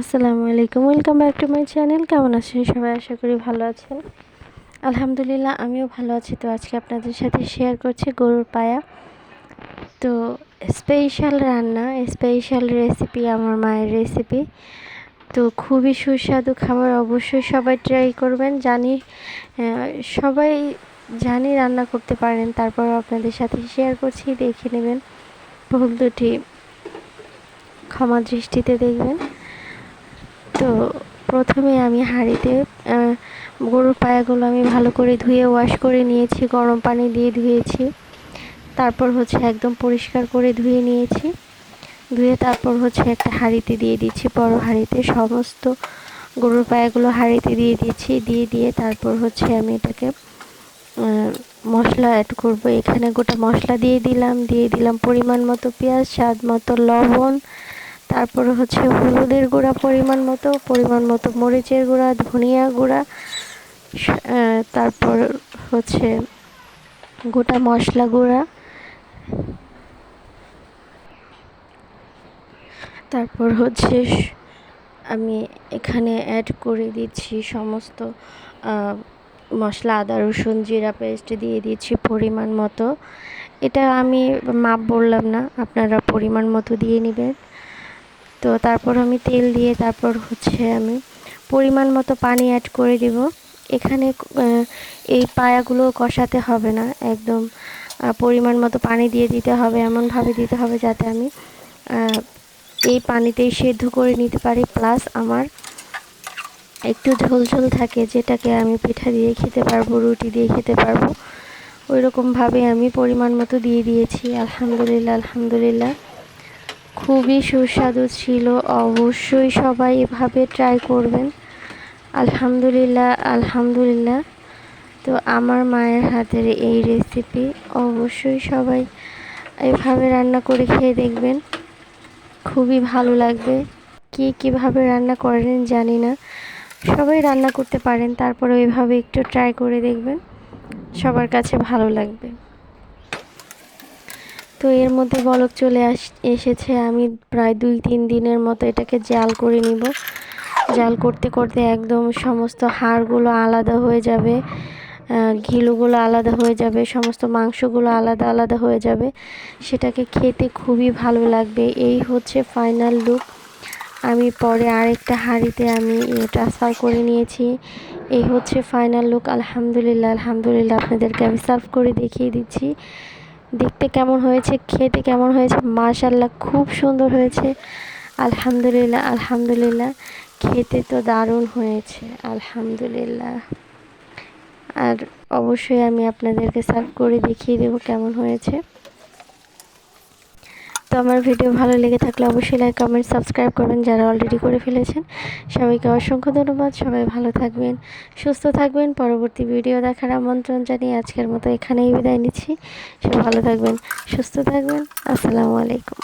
আসসালামু আলাইকুম, welcome back to my channel. কেমন আছেন সবাই? আশা করি ভালো আছেন। আলহামদুলিল্লাহ, আমিও ভালো আছি। তো আজকে আপনাদের সাথে শেয়ার করছি গরুর পায়া। তো স্পেশাল রান্না স্পেশাল রেসিপি আমার মায়ের রেসিপি তো খুবই সুস্বাদু খাবার, অবশ্যই সবাই ট্রাই করবেন। জানি সবাই জানি রান্না করতে পারেন। তারপর আপনাদের সাথে শেয়ার করছি, দেখে নেবেন। ভুল দুটি ক্ষমা দৃষ্টিতে দেখবেন। তো প্রথমে আমি হাঁড়িতে গরুর পায়াগুলো আমি ভালো করে ধুয়ে ওয়াশ করে নিয়েছি, গরম পানি দিয়ে ধুয়েছি। তারপর হচ্ছে একদম পরিষ্কার করে ধুয়ে নিয়েছি। ধুয়ে তারপর হচ্ছে একটা হাঁড়িতে দিয়ে দিচ্ছি, বড় হাঁড়িতে সমস্ত গরুর পায়াগুলো হাঁড়িতে দিয়ে দিচ্ছি, দিয়ে দিয়ে তারপর হচ্ছে আমি এটাকে মশলা অ্যাড করব। এখানে গোটা মশলা দিয়ে দিলাম দিয়ে দিলাম পরিমাণ মতো পেঁয়াজ, স্বাদ মতো লবণ তারপরে হচ্ছে হলুদের গুঁড়া পরিমাণ মতো পরিমাণ মতো মরিচের গুঁড়া, ধনিয়া গুঁড়া তারপর হচ্ছে গোটা মশলা গুঁড়া। তারপর হচ্ছে আমি এখানে অ্যাড করে দিচ্ছি সমস্ত মশলা, আদা, রসুন, জিরা পেস্ট দিয়ে দিচ্ছি পরিমাণ মতো। এটা আমি মাপ বললাম না, আপনারা পরিমাণ মতো দিয়ে নেবেন। তো তারপর আমি তেল দিয়ে তারপর হচ্ছে আমি পরিমাণ মতো পানি অ্যাড করে দিব। এখানে এই পায়াগুলো কষাতে হবে না, একদম পরিমাণ মতো পানি দিয়ে দিতে হবে, এমনভাবে দিতে হবে যাতে আমি এই পানিতেই সেদ্ধ করে নিতে পারি। প্লাস আমার একটু ঝোল ঝোল থাকে, যেটাকে আমি পিঠা দিয়ে খেতে পারব, রুটি দিয়ে খেতে পারব ওই রকমভাবে আমি পরিমাণ মতো দিয়ে দিয়েছি। আলহামদুলিল্লাহ আলহামদুলিল্লাহ। খুবই সুস্বাদু ছিল। অবশ্যই সবাই এভাবে ট্রাই করবেন। আলহামদুলিল্লাহ আলহামদুলিল্লাহ। তো আমার মায়ের হাতের এই রেসিপি অবশ্যই সবাই এভাবে রান্না করে খেয়ে দেখবেন। খুবই ভালো লাগবে। কি কীভাবে রান্না করেন জানি না। সবাই রান্না করতে পারেন তারপরে ওইভাবে একটু ট্রাই করে দেখবেন। সবার কাছে ভালো লাগবে। তো এর মধ্যে বলক চলে আস, এসেছে। আমি প্রায় দুই তিন দিনের মতো এটাকে জাল করে নিব। জাল করতে করতে একদম সমস্ত হাড়গুলো আলাদা হয়ে যাবে ঘিলুগুলো আলাদা হয়ে যাবে, সমস্ত মাংসগুলো আলাদা আলাদা হয়ে যাবে। সেটাকে খেতে খুবই ভালো লাগবে। এই হচ্ছে ফাইনাল লুক আমি পরে আরেকটা হাঁড়িতে আমি ট্রান্সফার করে নিয়েছি। এই হচ্ছে ফাইনাল লুক আলহামদুলিল্লাহ আলহামদুলিল্লাহ। আপনাদেরকে আমি সার্ভ করে দেখিয়ে দিচ্ছি। দেখতে কেমন হয়েছে, খেতে কেমন হয়েছে মাশাল্লাহ খুব সুন্দর হয়েছে। আলহামদুলিল্লাহ আলহামদুলিল্লাহ, খেতে তো দারুণ হয়েছে, আলহামদুলিল্লাহ। আর অবশ্যই আমি আপনাদেরকে সার্ভ করে দেখিয়ে দেবো কেমন হয়েছে। তো আমার ভিডিও ভালো লেগে থাকলে অবশ্যই লাইক কমেন্ট সাবস্ক্রাইব করবেন যারা অলরেডি করে ফেলেছেন। সবাইকে অসংখ্য ধন্যবাদ, সবাই ভালো থাকবেন, সুস্থ থাকবেন। পরবর্তী ভিডিও দেখার আমন্ত্রণ জানিয়ে আজকের মতো এখানেই বিদায় নিচ্ছি। সবাই ভালো থাকবেন, সুস্থ থাকবেন। আসসালামু আলাইকুম।